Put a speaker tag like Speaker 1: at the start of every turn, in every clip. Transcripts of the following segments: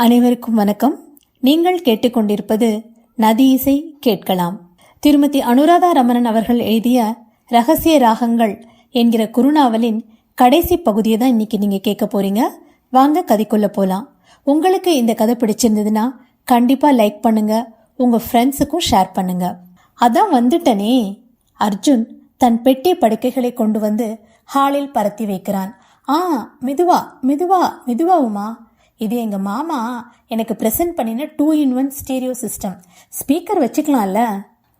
Speaker 1: அனைவருக்கும் வணக்கம். நீங்கள் கேட்டுக்கொண்டிருப்பது நதி இசை கேட்கலாம். திருமதி அனுராதா ரமணன் அவர்கள் எழுதிய ரகசிய ராகங்கள் என்கிற குறுநாவலின் கடைசி பகுதியை தான் இன்னைக்கு நீங்க கேட்க போறீங்க. வாங்க கதைக்குள்ள போலாம். உங்களுக்கு இந்த கதை பிடிச்சிருந்ததுன்னா கண்டிப்பா லைக் பண்ணுங்க. உங்க ஃப்ரெண்ட்ஸுக்கும் ஷேர் பண்ணுங்க. அதான் வந்துட்டனே. அர்ஜுன் தன் பெட்டி படுக்கைகளை கொண்டு வந்து ஹாலில் பரத்தி வைக்கிறான். ஆ மெதுவா மெதுவா மெதுவாவுமா? இது எங்கள் மாமா எனக்கு ப்ரெசென்ட் பண்ணின two in one stereo system speaker வச்சுக்கலாம்ல?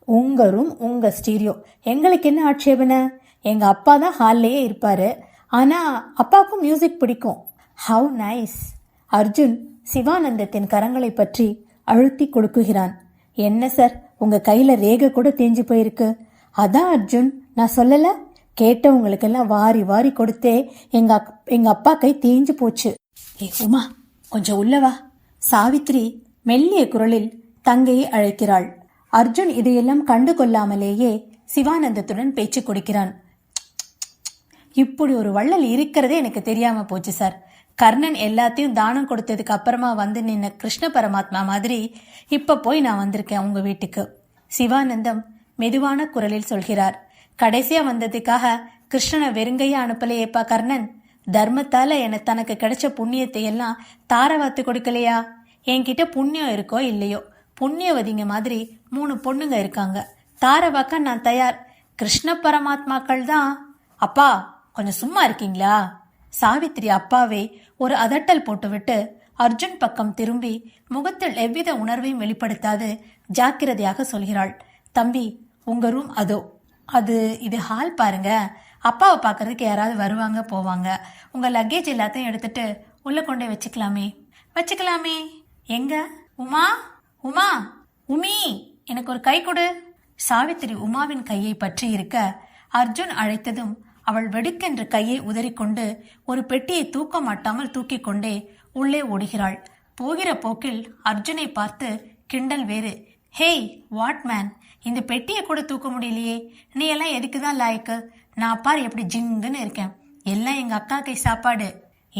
Speaker 1: உங்கள் ரூம் உங்கள் ஸ்டீரியோ எங்களுக்கு என்ன ஆட்சேபனை? எங்கள் அப்பா தான் ஹால்லேயே இருப்பார். ஆனால் அப்பாவுக்கும் மியூசிக் பிடிக்கும். ஹவ் நைஸ் அர்ஜுன் சிவானந்தத்தின் கரங்களை பற்றி அழுத்தி கொடுக்குகிறான். என்ன சார் உங்கள் கையில் ரேகை கூட தேஞ்சு போயிருக்கு. அதான் அர்ஜுன் நான் சொல்லலை? கேட்டவங்களுக்கெல்லாம் வாரி வாரி கொடுத்தே எங்கள் அப் எங்கள் அப்பா கை தேஞ்சு போச்சு. ஏ உமா கொஞ்சம் உள்ளவா சாவித்ரி மெல்லிய குரலில் தங்கையை அழைக்கிறாள். அர்ஜுன் இதையெல்லாம் கண்டு கொள்ளாமலேயே சிவானந்தத்துடன் பேச்சு கொடுக்கிறான். இப்படி ஒரு வள்ளல் இருக்கிறதே எனக்கு தெரியாம போச்சு சார். கர்ணன் எல்லாத்தையும் தானம் கொடுத்ததுக்கு அப்புறமா வந்து நின்ன கிருஷ்ண பரமாத்மா மாதிரி இப்ப போய் நான் வந்திருக்கேன் உங்க வீட்டுக்கு. சிவானந்தம் மெதுவான குரலில் சொல்கிறார். கடைசியா வந்ததுக்காக கிருஷ்ணனை வெறுங்கையா அனுப்பலையேப்பா கர்ணன்? தர்மத்தால என தனக்கு கிடைச்ச புண்ணியத்தை எல்லாம் தாரவாத்து கொடுக்கலையா? என்கிட்ட புண்ணியம் இருக்கோ இல்லையோ? புண்ணியவதிங்க மாதிரி மூணு பொண்ணுங்க இருக்காங்க. தாரவாக்க நான் தயார். கிருஷ்ண பரமாத்மாக்கள் தான். அப்பா கொஞ்சம் சும்மா இருக்கீங்களா? சாவித்திரி அப்பாவை ஒரு அதட்டல் போட்டுவிட்டு அர்ஜுன் பக்கம் திரும்பி முகத்தில் எவ்வித உணர்வையும் வெளிப்படுத்தாது ஜாக்கிரதையாக சொல்கிறாள். தம்பி உங்க ரூம் அதோ. அது இது ஹால் பாருங்க. அப்பாவை பார்க்கறதுக்கு யாராவது வருவாங்க போவாங்க. உங்க லக்கேஜ் எல்லாத்தையும் எடுத்துட்டு உள்ள கொண்டே வச்சுக்கலாமே. வச்சுக்கலாமே. எங்க? உமா? உமா? உமி எனக்கு ஒரு கை கொடு. சாவித்திரி உமாவின் கையை பற்றி இருக்க அர்ஜுன் அழைத்ததும் அவள் வெடுக்கென்று கையை உதறிக்கொண்டு ஒரு பெட்டியை தூக்க மாட்டாமல் தூக்கி கொண்டே உள்ளே ஓடுகிறாள். போகிற போக்கில் அர்ஜுனை பார்த்து கிண்டல் வேறு ஹேய் வாட் மேன் இந்த பெட்டியை கூட தூக்க முடியலையே. நீ எல்லாம் எதுக்கு தான் லாய்க்கு? நான் பார் எப்படி ஜிங்குன்னு இருக்கேன். எல்லாம் எங்கள் அக்கா கை சாப்பாடு.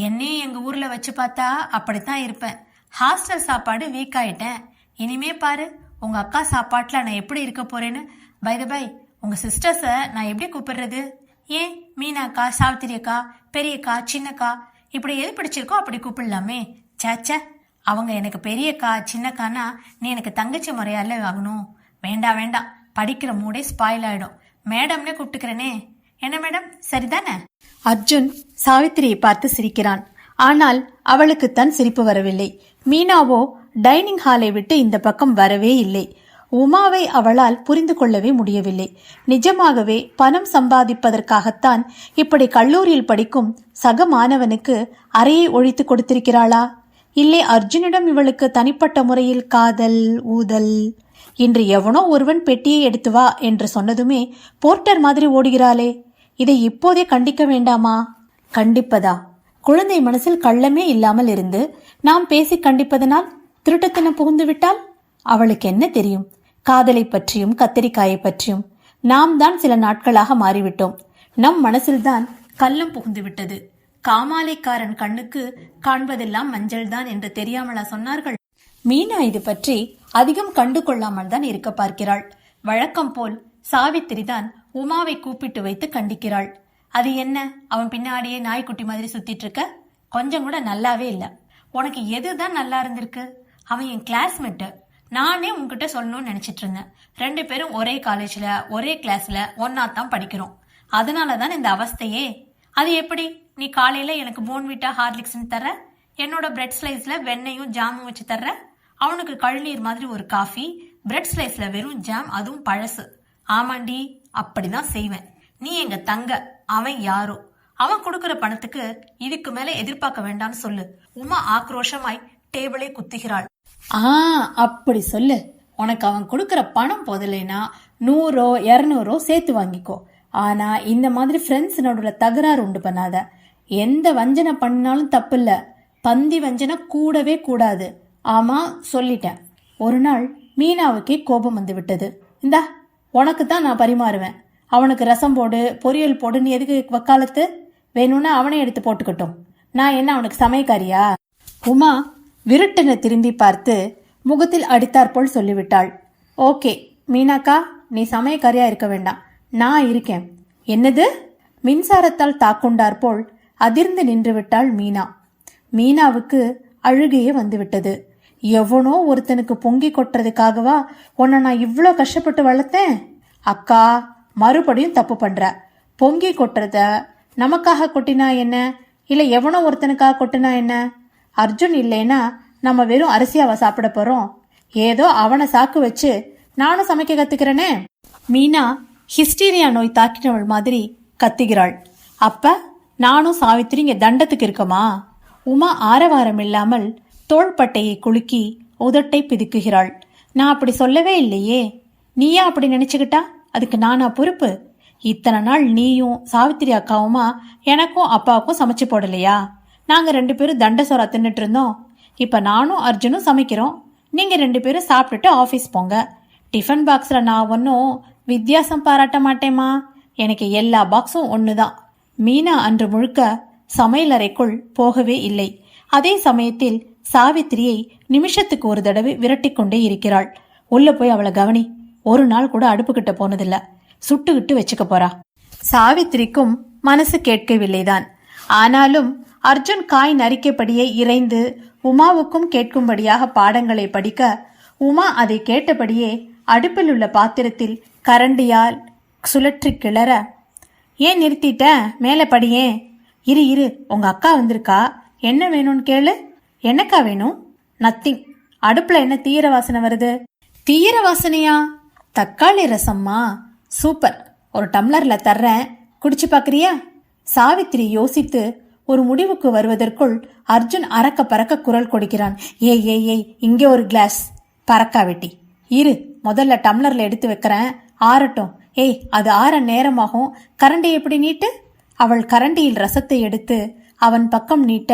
Speaker 1: என்னையும் எங்கள் ஊரில் வச்சு பார்த்தா அப்படித்தான் இருப்பேன். ஹாஸ்டல் சாப்பாடு வீக் ஆயிட்டேன். இனிமே பாரு உங்கள் அக்கா சாப்பாட்டில் நான் எப்படி இருக்க போறேன்னு? பை த பை உங்கள் சிஸ்டர்ஸை நான் எப்படி கூப்பிடுறது? ஏன்? மீனாக்கா சாவித்திரி அக்கா பெரியக்கா சின்னக்கா இப்படி எது பிடிச்சிருக்கோ அப்படி கூப்பிடலாமே. சேச்சே அவங்க எனக்கு பெரியக்கா சின்னக்கானா நீ எனக்கு தங்கச்சி முறையால ஆகணும். வேண்டாம் வேண்டாம் படிக்கிற மூடே ஸ்பாயில் ஆயிடும். மேடம்னே கூப்பிட்டுக்கிறேனே. என்ன மேடம்? சரிதானே? அர்ஜுன் சாவித்திரியை பார்த்து சிரிக்கிறான். ஆனால் அவளுக்கு தன் சிரிப்பு வரவில்லை. மீனாவோ டைனிங் ஹாலை விட்டு இந்த பக்கம் வரவே இல்லை. உமாவை அவளால் புரிந்து கொள்ளவே முடியவில்லை. நிஜமாகவே பணம் சம்பாதிப்பதற்காகத்தான் இப்படி கல்லூரியில் படிக்கும் சக மாணவனுக்கு அறையை ஒழித்து கொடுத்திருக்கிறாளா? இல்லை அர்ஜுனிடம் இவளுக்கு தனிப்பட்ட முறையில் காதல் ஊதல். இன்று எவனோ ஒருவன் பெட்டியை எடுத்து வா என்று சொன்னதுமே போர்ட்டர் மாதிரி ஓடுகிறாளே. இதை இப்போதே கண்டிக்க வேண்டாமா? கண்டிப்பதா? குழந்தை மனசில் கள்ளமே இல்லாமல் இருந்து நாம் பேசி கண்டிப்பதனால் திருட்டுத்தனம் புகுந்து விட்டால்? அவளுக்கு என்ன தெரியும்? காதலை பற்றியும் கத்தரிக்காயை பற்றியும். நாம் தான் சில நாட்களாக மாறிவிட்டோம். நம் மனசில்தான் கள்ளம் புகுந்து விட்டது. காமாலைக்காரன் கண்ணுக்கு காண்பதெல்லாம் மஞ்சள் தான் என்று தெரியாமலா சொன்னார்கள். மீனா இது பற்றி அதிகம் கண்டு கொள்ளாமல் தான் இருக்க பார்க்கிறாள். வழக்கம் போல் சாவித்திரி தான் உமாவை கூப்பிட்டு வைத்து கண்டிக்கிறாள். அது என்ன? அவன் பின்னாடியே நாய்க்குட்டி மாதிரி சுத்திட்டு இருக்க கொஞ்சம் கூட நல்லாவே இல்ல. உனக்கு எதுதான் நல்லா இருந்திருக்கு? அவன் என் கிளாஸ்மேட்டு நானே உன்கிட்ட சொல்லணும்னு நினைச்சிட்டு இருந்தேன். ரெண்டு பேரும் ஒரே காலேஜ்ல ஒரே கிளாஸ்ல ஒன்னா தான் படிக்கிறோம். அதனால தான் இந்த அவஸ்தையே. அது எப்படி? நீ காலையில எனக்கு போன்விட்டா ஹார்லிக்ஸ்னு தர என்னோட பிரெட் ஸ்லைஸ்ல வெண்ணையும் ஜாமும் வச்சு தர்ற. அவனுக்கு கழுநீர் மாதிரி ஒரு காஃபி பிரெட் ஸ்லைஸ்ல வெறும் ஜாம் அதுவும் பழசு. ஆமாண்டி அப்படிதான் செய்வேன். நீ எங்க தங்க அவன் யாரோ? அவன் கொடுக்கற பணத்துக்கு இதுக்கு மேல எதிர்பார்க்க வேண்டாம்னு சொல்லு. உமா ஆக்ரோஷமாய் டேபிளே குத்துகிறாள். ஆ அப்படி சொல்லு. உனக்கு அவன் கொடுக்கற பணம் போதலைனா நூறோ இரநூறோ சேர்த்து வாங்கிக்கோ. ஆனா இந்த மாதிரி ஃப்ரெண்ட்ஸ் நடுவில் தகராறு உண்டு பண்ணாத. எந்த வஞ்சனை பண்ணாலும் தப்பில்ல. பந்தி வஞ்சனை கூடவே கூடாது. ஆமா சொல்லிட்டேன். ஒரு நாள் மீனாவுக்கே கோபம் வந்து விட்டது. இந்தா உனக்கு தான் நான் பரிமாறுவேன். அவனுக்கு ரசம் போடு பொரியல் போடு நீ எதுக்கு வக்காலத்து? வேணும்னா அவனே எடுத்து போட்டுக்கட்டும். நான் என்ன அவனுக்கு சமையக்காரியா உமா விருட்டனை திரும்பி பார்த்து முகத்தில் அடித்தாற்போல் சொல்லிவிட்டாள். ஓகே மீனாக்கா நீ சமயக்காரியா இருக்க வேண்டாம். நான் இருக்கேன். என்னது? மின்சாரத்தால் தாக்குண்டாற்போல் அதிர்ந்து நின்று விட்டாள் மீனா. மீனாவுக்கு அழுகையே வந்துவிட்டது. எவனோ ஒருத்தனுக்கு பொங்கி கொட்டுறதுக்காகவா உன்னை நான் இவ்வளோ கஷ்டப்பட்டு வளர்த்தேன்? அக்கா மறுபடியும் தப்பு பண்ற. பொங்கி கொட்டுறத நமக்காக கொட்டினா என்ன? இல்லை எவனோ ஒருத்தனுக்காக கொட்டினா என்ன? அர்ஜுன் இல்லைன்னா நம்ம வெறும் அரிசியாவை சாப்பிட போறோம்? ஏதோ அவனை சாக்கு வச்சு நானும் சமைக்க கத்துக்கிறேனே. மீனா ஹிஸ்டீரியா நோய் தாக்கினவள் மாதிரி கத்துகிறாள் அப்ப நானும் சாவித்திரி இங்க தண்டத்துக்கு இருக்கமா? உமா ஆரவாரம் இல்லாமல் தோள்பட்டையை குலுக்கி உதட்டை பிதுக்குகிறாள். நான் அப்படி சொல்லவே இல்லையே. நீயா அப்படி நினைச்சுக்கிட்டா? அதுக்கு நானா பொறுப்பு? இத்தனை நாள் நீயும் சாவித்திரி அக்காவுமா எனக்கும் அப்பாவுக்கும் சமைச்சு போடலையா? நாங்க ரெண்டு பேரும் தண்ட சோறா தின்னுட்டு இருந்தோம். இப்ப நானும் அர்ஜுனும் சமைக்கிறோம். நீங்க ரெண்டு பேரும் சாப்பிட்டுட்டு ஆஃபீஸ் போங்க. டிஃபன் பாக்ஸ்ல நான் ஒன்றும் வித்தியாசம் பாராட்ட மாட்டேமா எனக்கு எல்லா பாக்ஸும் ஒண்ணுதான். மீனா அன்று முழுக்க சமையலறைக்குள் போகவே இல்லை. அதே சமயத்தில் சாவித்திரியை நிமிஷத்துக்கு ஒரு தடவை விரட்டி கொண்டே இருக்கிறாள். உள்ள போய் அவளை கவனி. ஒரு நாள் கூட அடுப்புக்கிட்ட போனதில்ல. சுட்டுக்கிட்டு வச்சுக்க போறா. சாவித்திரிக்கும் மனசு கேட்கவில்லைதான். ஆனாலும் அர்ஜுன் காய் நரிக்கப்படியே இறைந்து உமாவுக்கும் கேட்கும்படியாக பாடங்களை படிக்க உமா அதை கேட்டபடியே அடுப்பில் உள்ள பாத்திரத்தில் கரண்டியால் சுழற்றி கிளற ஏன் நிறுத்திட்ட? மேலே படியே. இரு இரு. உங்க அக்கா வந்திருக்கா. என்ன வேணும்னு கேளு. என்னக்கா வேணும்? நத்திங் அடுப்புல என்ன தீர வாசனை வருது? தீர வாசனையா? தக்காளி ரசம்மா? சூப்பர் ஒரு டம்ளர்ல தர்றேன். குடிச்சு பாக்குறியா? சாவித்திரி யோசித்து ஒரு முடிவுக்கு வருவதற்குள் அர்ஜுன் அறக்க பறக்க குரல் கொடுக்கிறான். ஏய் ஏய் ஏய். இங்கே ஒரு கிளாஸ் பறக்கா வெட்டி. இரு. முதல்ல டம்ளர்ல எடுத்து வைக்கிறேன். ஆறட்டும். ஏய் அது ஆற நேரமாகும். கரண்டி எப்படி நீட்டு? அவள் கரண்டியில் ரசத்தை எடுத்து அவன் பக்கம் நீட்ட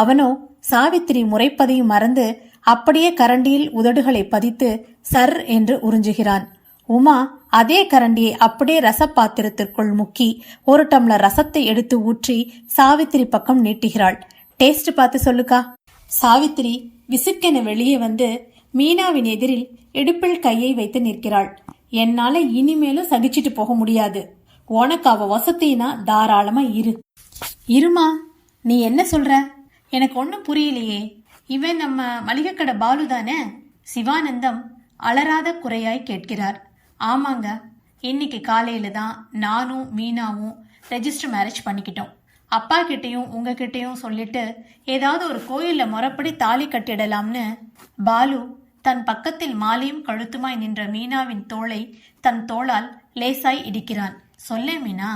Speaker 1: அவனோ சாவித்திரி முறைப்பதையும் மறந்து அப்படியே கரண்டியில் உதடுகளை பதித்து சர் என்று உறிஞ்சுகிறான். உமா அதே கரண்டியை அப்படியே ரசப்பாத்திரத்திற்குள் முக்கி ஒரு டம்ளர் ரசத்தை எடுத்து ஊற்றி சாவித்திரி பக்கம் நீட்டுகிறாள். டேஸ்ட் பார்த்து சொல்லுக்கா. சாவித்திரி விசுக்கென வெளியே வந்து மீனாவின் எதிரில் இடுப்பில் கையை வைத்து நிற்கிறாள். என்னால இனிமேலும் சகிச்சிட்டு போக முடியாது. உனக்கு அவ வசத்தினா தாராளமா இரு. இருமா நீ என்ன சொல்ற? எனக்கு ஒன்றும் புரியலையே. இவன் நம்ம மளிகை கடை பாலு தானே? சிவானந்தம் அலறாத குறையாய் கேட்கிறார். ஆமாங்க இன்னைக்கு காலையில தான் நானும் மீனாவும் ரெஜிஸ்டர் மேரேஜ் பண்ணிக்கிட்டோம். அப்பா கிட்டேயும் உங்ககிட்டயும் சொல்லிட்டு ஏதாவது ஒரு கோயிலில் முறப்படி தாலி கட்டிடலாம்னு பாலு தன் பக்கத்தில் மாலையும் கழுத்துமாய் நின்ற மீனாவின் தோளை தன் தோளால் லேசாய் இடிக்கிறான். சொல்லே மீனா.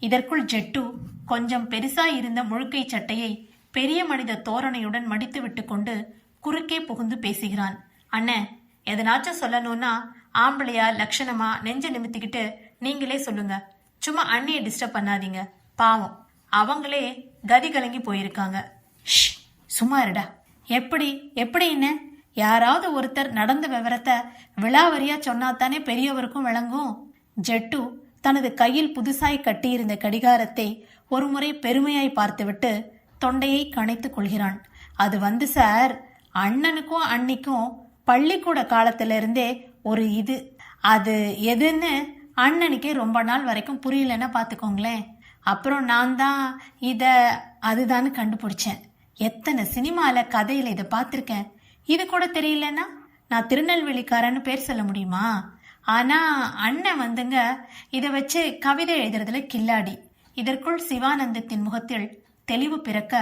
Speaker 1: இதற்குள் ஜெட்டு கொஞ்சம் பெருசாய் இருந்த முழுக்கை சட்டையை பெரிய மனித தோரணையுடன் மடித்து விட்டுக்கொண்டு குறுக்கே புகுந்து பேசுகிறான். அண்ணே எதனாச்சும் சொல்லணும்னா ஆம்பளையா லட்சணமா நெஞ்ச நிமித்திக்கிட்டு நீங்களே சொல்லுங்க. சும்மா அண்ணியை டிஸ்டர்ப் பண்ணாதீங்க. பாவம். அவங்களே கதி கலங்கி போயிருக்காங்க. ஷ், சும்மா இருடா. எப்படி எப்படி என்ன? யாராவது ஒருத்தர் நடந்த விவரத்தை விளாவரியா சொன்னாத்தானே பெரியவருக்கும் விளங்கும்? ஜெட்டு தனது கையில் புதுசாய் கட்டியிருந்த கடிகாரத்தை ஒருமுறை பெருமையாய் பார்த்துவிட்டு தொண்டையை கணைத்து கொள்கிறான். அது வந்து சார் அண்ணனுக்கும் அன்னிக்கும் பள்ளிக்கூட காலத்திலிருந்தே ஒரு இது. அது எதுன்னு அண்ணனுக்கே ரொம்ப நாள் வரைக்கும் புரியலன்னா பார்த்துக்கோங்களேன். அப்புறம் நான் தான் இதை அதுதான்னு கண்டுபிடிச்சேன். எத்தனை சினிமாவில் கதையில் இதை பார்த்துருக்கேன். இது கூட தெரியலன்னா நான் திருநெல்வேலிக்காரன்னு பேர் சொல்ல முடியுமா? ஆனால் அண்ணன் வந்துங்க இதை வச்சு கவிதை எழுதுறதுல கில்லாடி. இதற்குள் சிவானந்தத்தின் முகத்தில் தெளிவு பிறக்க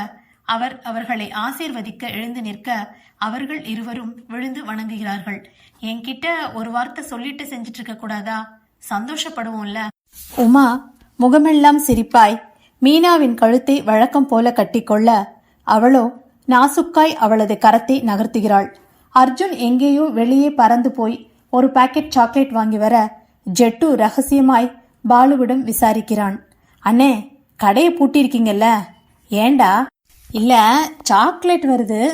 Speaker 1: அவர் அவர்களை ஆசீர்வதிக்க எழுந்து நிற்க அவர்கள் இருவரும் விழுந்து வணங்குகிறார்கள். என்கிட்ட ஒரு வார்த்தை சொல்லிட்டு செஞ்சிட்டு இருக்க கூடாதா? சந்தோஷப்படுவோம்ல. உமா முகமெல்லாம் சிரிப்பாய். மீனாவின் கழுத்தை வழக்கம் போல கட்டிக்கொள்ள அவளோ நாசுக்காய் அவளது கரத்தை நகர்த்துகிறாள். அர்ஜுன் எங்கேயோ வெளியே பறந்து போய் ஒரு பாக்கெட் சாக்லேட் வாங்கி வர ஜெட்டு ரகசியமாய் பாலுவிடம் விசாரிக்கிறான். அண்ணே கடையை பூட்டியிருக்கீங்கல்ல? ஏண்டா? இல்ல சாக்லேட் வருது.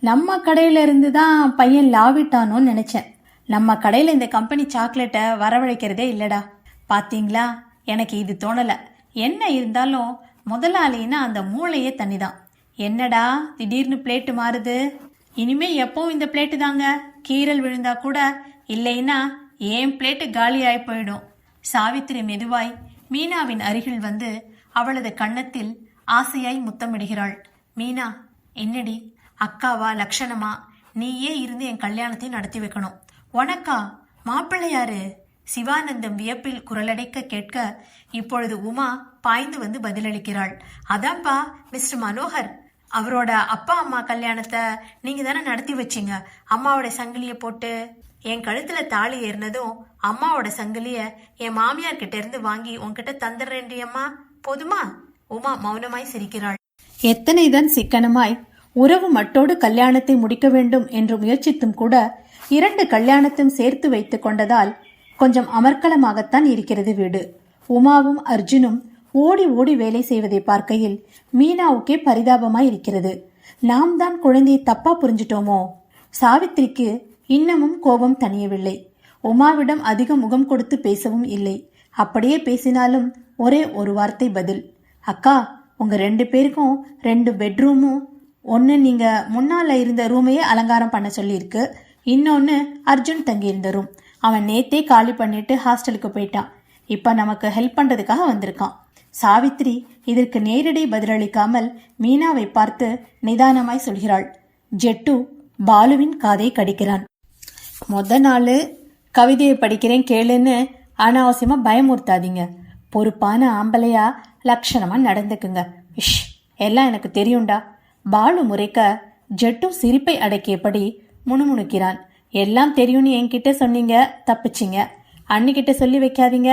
Speaker 1: நம்ம கடையில இருந்து தான் பையன் லாவிட்டானோன்னு நினைச்சேன். நம்ம கடையில இந்த கம்பெனி சாக்லேட்டை வரவழைக்கிறதே இல்லடா. பாத்தீங்களா? எனக்கு இது தோணல. என்ன இருந்தாலும் முதலாளின்னா அந்த மூளையே தனிதான் என்னடா திடீர்னு பிளேட்டு மாறுது? இனிமே எப்பவும் இந்த பிளேட்டு தாங்க. கீரல் விழுந்தா கூட இல்லைன்னா ஏன் பிளேட்டு காலியாய் போயிடும்? சாவித்திரி மெதுவாய் மீனாவின் அருகில் வந்து அவளது கன்னத்தில் ஆசையாய் முத்தமிடுகிறாள். மீனா என்னடி? அக்காவா லக்ஷணமா? நீயே இருந்து என் கல்யாணத்தை நடத்தி வைக்கணும். உனக்கா? மாப்பிள்ளையாரு சிவானந்தம் வியப்பில் குரலடைக்க கேட்க இப்பொழுது உமா பாய்ந்து வந்து பதிலளிக்கிறாள். அதான்ப்பா மிஸ்டர் மனோகர். அவரோட அப்பா அம்மா கல்யாணத்தை நீங்க தானே நடத்தி வச்சீங்க? அம்மாவோட சங்கிலியை போட்டு என் கழுத்துல தாலி ஏறினதும் அம்மாவோட சங்கிலிய என் மாமியார் கிட்ட இருந்து வாங்கி உன்கிட்ட தந்துடுறேன்டி அம்மா. போதுமா? உமா மௌனமாய் சிரிக்கிறாள். எத்தனைதான் சிக்கனமாய் உறவு மட்டோடு கல்யாணத்தை முடிக்க வேண்டும் என்று முயற்சித்தும் கூட இரண்டு கல்யாணத்தையும் சேர்த்து வைத்துக் கொண்டதால் கொஞ்சம் அமர்க்கலமாகத்தான் இருக்கிறது வீடு. உமாவும் அர்ஜுனும் ஓடி ஓடி வேலை செய்வதை பார்க்கையில் மீனாவுக்கே பரிதாபமாய் இருக்கிறது. நாம் தான் குழந்தையை தப்பா புரிஞ்சிட்டோமோ? சாவித்திரிக்கு இன்னமும் கோபம் தணியவில்லை. உமாவிடம் அதிக முகம் கொடுத்து பேசவும் இல்லை. அப்படியே பேசினாலும் ஒரே ஒரு வார்த்தை பதில். அக்கா உங்க ரெண்டு பேருக்கும் ரெண்டு பெட்ரூமும் ஒன்று நீங்க முன்னால இருந்த ரூமையே அலங்காரம் பண்ண சொல்லியிருக்கு. இன்னொன்று அர்ஜுன் தங்கியிருந்த ரூம். அவன் நேத்தே காலி பண்ணிட்டு ஹாஸ்டலுக்கு போயிட்டான். இப்ப நமக்கு ஹெல்ப் பண்றதுக்காக வந்திருக்கான். சாவித்ரி இதற்கு நேரடி பதிலளிக்காமல் மீனாவை பார்த்து நிதானமாய் சொல்கிறாள். ஜெட்டு பாலுவின் காதை கடிக்கிறான். முத நாள் கவிதையை படிக்கிறேன் கேளுன்னு அனாவசியமா பயமுறுத்தாதீங்க. பொறுப்பான ஆம்பளையா லட்சணமா நடந்துக்குங்க. இஷ் எல்லாம் எனக்கு தெரியும்டா. பாலு முறைக்க ஜெட்டு சிரிப்பை அடக்கியபடி முணுமுணுக்கிறான். எல்லாம் தெரியும்னு என்கிட்ட சொன்னீங்க தப்பிச்சிங்க. அண்ணிக்கிட்ட சொல்லி வைக்காதீங்க.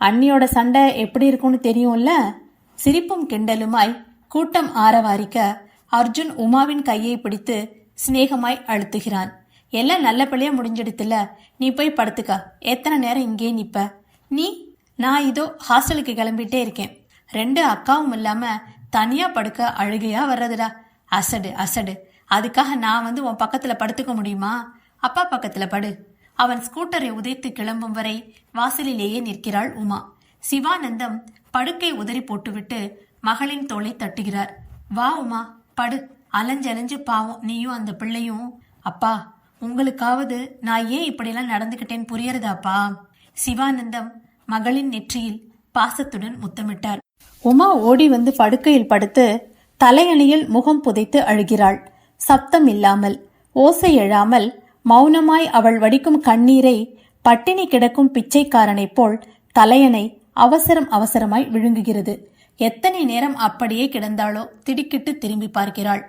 Speaker 1: அண்ணியோட சண்டை எப்படி இருக்கும்னு தெரியும்ல? சிரிப்பும் கிண்டலுமாய் கூட்டம் ஆரவாரிக்க அர்ஜுன் உமாவின் கையை பிடித்து சிநேகமாய் அழுத்துகிறான். எல்லாம் நல்லபடியா முடிஞ்சிடுத்துல. நீ போய் படுத்துக்க. எத்தனை நேரம் இங்கே நிப்ப? நீ நான் இதோ ஹாஸ்டலுக்கு கிளம்பிட்டே இருக்கேன். ரெண்டு அக்காவும் இல்லாம தனியா படுக்க அழுகையா வர்றதுடா. அசடு அசடு. அதுக்காக நான் வந்து உன் பக்கத்துல படுத்துக்க முடியுமா? அப்பா பக்கத்துல படு. அவன் ஸ்கூட்டரை உதைத்து கிளம்பும் வரை வாசலிலேயே நிற்கிறாள் உமா. சிவானந்தம் படுக்கை உதறி போட்டுவிட்டு மகளின் தோளை தட்டுகிறார். வா உமா படு. அலைஞ்சலைஞ்சு பாவம். நீயும் அந்த பிள்ளையும். அப்பா உங்களுக்காவது நான் ஏன் இப்படியெல்லாம் நடந்துக்கிட்டேன்னு புரியறதாப்பா? சிவானந்தம் மகளின் நெற்றியில் பாசத்துடன் முத்தமிட்டார் உமா ஓடி வந்து படுக்கையில் படுத்து தலையணியில் முகம் புதைத்து அழுகிறாள். சப்தம் இல்லாமல் ஓசை எழாமல் மௌனமாய் அவள் வடிக்கும் கண்ணீரை பட்டினி கிடக்கும் பிச்சைக்காரனைப் போல் தலையணை அவசரம் அவசரமாய் விழுங்குகிறது. எத்தனை நேரம் அப்படியே கிடந்தாளோ திடுக்கிட்டு திரும்பி பார்க்கிறாள்.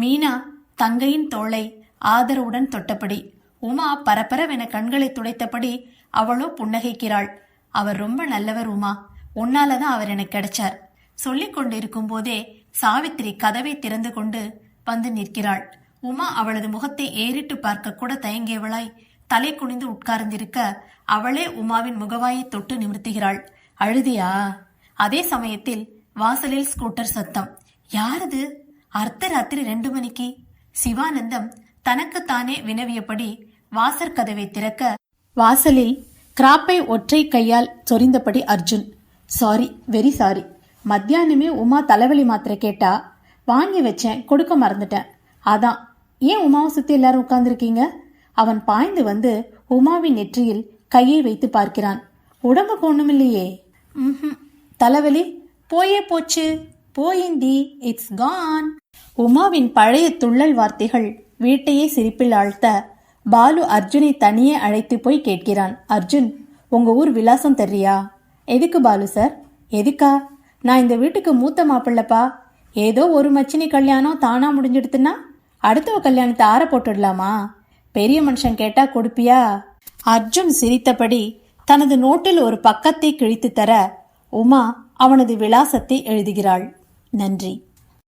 Speaker 1: மீனா தங்கையின் தோளை ஆதரவுடன் தொட்டபடி உமா பரபரவென கண்களை துடைத்தபடி அவளோ புன்னகைக்கிறாள். அவர் ரொம்ப நல்லவர் உமா. உன்னாலதான் அவர் எனக்கு கிடைச்சார். சொல்லிக் கொண்டிருக்கும் போதே சாவித்திரி கதவை திறந்து கொண்டு வந்து நிற்கிறாள். உமா அவளது முகத்தை ஏறிட்டு பார்க்க கூட தயங்கியவளாய் தலை குனிந்து உட்கார்ந்திருக்க அவளே உமாவின் முகவாயை தொட்டு நிமிர்த்துகிறாள். அழுதியா? அதே சமயத்தில் வாசலில் ஸ்கூட்டர் சத்தம். யாரது? அர்த்தராத்திரி ரெண்டு மணிக்கு. சிவானந்தம் தனக்குத்தானே வினவியபடி வாசற் கதவை திறக்க வாசலில் கிராப்பை ஒற்றை கையால் சொரிந்தபடி அர்ஜுன் சாரி வெரி சாரி. மத்தியானமே உமா தலைவலி மாத்திரை கேட்டா வாங்கி வச்சேன் கொடுக்க மறந்துட்டேன். அதான் ஏன் உமாவை சுத்தி எல்லாரும் உட்கார்ந்துருக்கீங்க? அவன் பாய்ந்து வந்து உமாவின் நெற்றியில் கையை வைத்து பார்க்கிறான். உடம்புக்கு ஒண்ணுமில்லையே. தலைவலி? போயே போச்சு. போயிந்தி இட்ஸ் கான் உமாவின் பழைய துள்ளல் வார்த்தைகள் வீட்டையே சிரிப்பில் ஆழ்த்த பாலு அர்ஜுனை தனியே அழைத்து போய் கேட்கிறான். அர்ஜுன் உங்க ஊர் விலாசம் தெரியா எதுக்கு பாலு சார்? எதுக்கா? நான் இந்த வீட்டுக்கு மூத்த மாப்பிள்ளப்பா. ஏதோ ஒரு மச்சினி கல்யாணம் தானா முடிஞ்சிடுத்துன்னா? அடுத்தவ கல்யாணத்தை ஆற போட்டுடலாமா? பெரிய மனுஷன் கேட்டா கொடுப்பியா? அர்ஜுன் சிரித்தபடி தனது நோட்டில் ஒரு பக்கத்தை கிழித்து தர உமா அவனது விலாசத்தை எழுதுகிறாள். நன்றி.